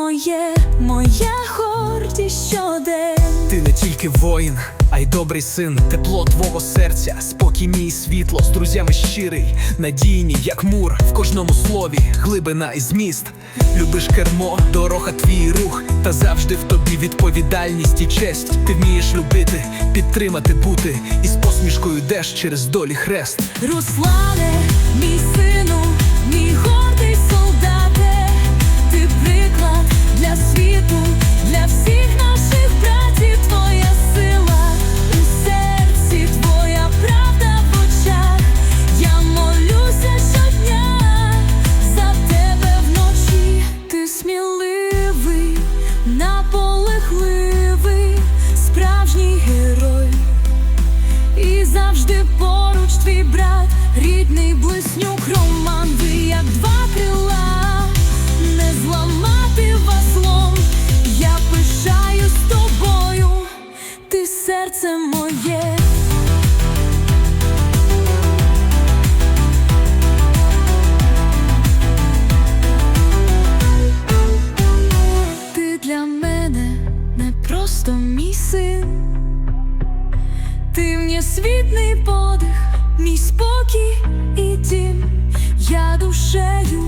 моє, моя гордість щодень. Ти не тільки воїн, а й добрий син, тепло твого серця, спокій мій світло, з друзями щирий, надійні, як мур, в кожному слові, глибина і зміст. Любиш кермо, дорога твій рух, та завжди в тобі відповідальність і честь. Ти вмієш любити, підтримати, бути, і з посмішкою йдеш через долі хрест. Руслане, мій сину, рідний блиснюк Роман, ви як два крила, не зламати вас лом, я пишаю з тобою, ти серце моє. Ти для мене не просто мій син. Ти мені світний подих, мій спокій і дім. Я душею